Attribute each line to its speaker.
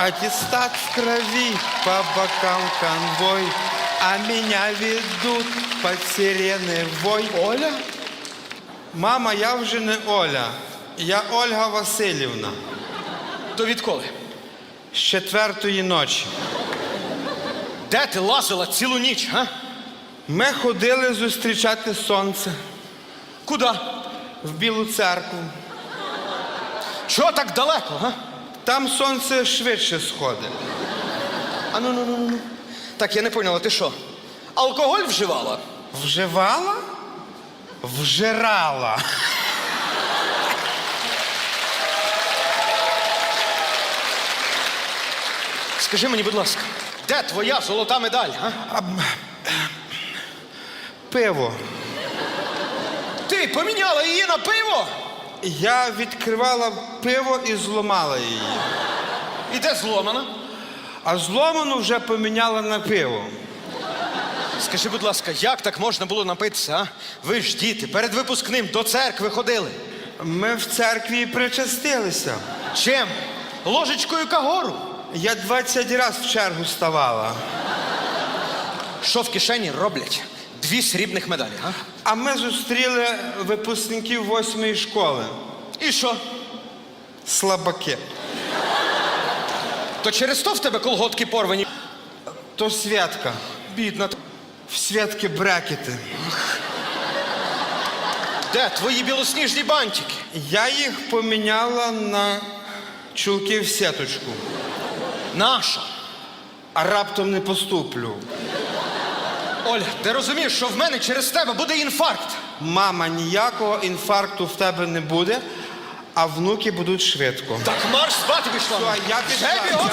Speaker 1: Аттестат в крови, по бокам конвой, а меня ведут под сирены вой.
Speaker 2: Оля?
Speaker 1: Мама, я вже не Оля, я Ольга Васильівна.
Speaker 2: То відколи?
Speaker 1: З четвертої ночі.
Speaker 2: Де ти лазила цілу ніч, га?
Speaker 1: Ми ходили зустрічати сонце
Speaker 2: Куди?
Speaker 1: в Білу церкву.
Speaker 2: Чого так далеко, га?
Speaker 1: Там сонце швидше сходить.
Speaker 2: А ну ну ну ну. Так, я не поняла, ти що? Алкоголь вживала?
Speaker 1: Вживала? Вжирала.
Speaker 2: Скажи мені, будь ласка, де твоя золота медаль, га?
Speaker 1: Пиво.
Speaker 2: Ти поміняла її на пиво?
Speaker 1: Я відкривала пиво і зламала її.
Speaker 2: І де зломана?
Speaker 1: А зломану вже поміняла на пиво.
Speaker 2: Скажи, будь ласка, як так можна було напитися, а? Ви ж діти, перед випускним до церкви ходили.
Speaker 1: Ми в церкві і причастилися.
Speaker 2: Чим? Ложечкою кагору?
Speaker 1: Я 20 разів в чергу ставала.
Speaker 2: Що в кишені роблять? Дві срібних медалі, а?
Speaker 1: А ми зустріли випускників восьмої школи.
Speaker 2: І що?
Speaker 1: Слабаки.
Speaker 2: То через то в тебе колготки порвані?
Speaker 1: То Святка.
Speaker 2: Бідна.
Speaker 1: В Святки брекети.
Speaker 2: Де твої білосніжні бантики?
Speaker 1: Я їх поміняла на чулки в сіточку.
Speaker 2: Наша.
Speaker 1: А раптом не поступлю.
Speaker 2: Оля, ти розумієш, що в мене через тебе буде інфаркт.
Speaker 1: Мама, ніякого інфаркту в тебе не буде, а внуки будуть швидко.
Speaker 2: Так марш спати пішла.
Speaker 1: Все, я пішла.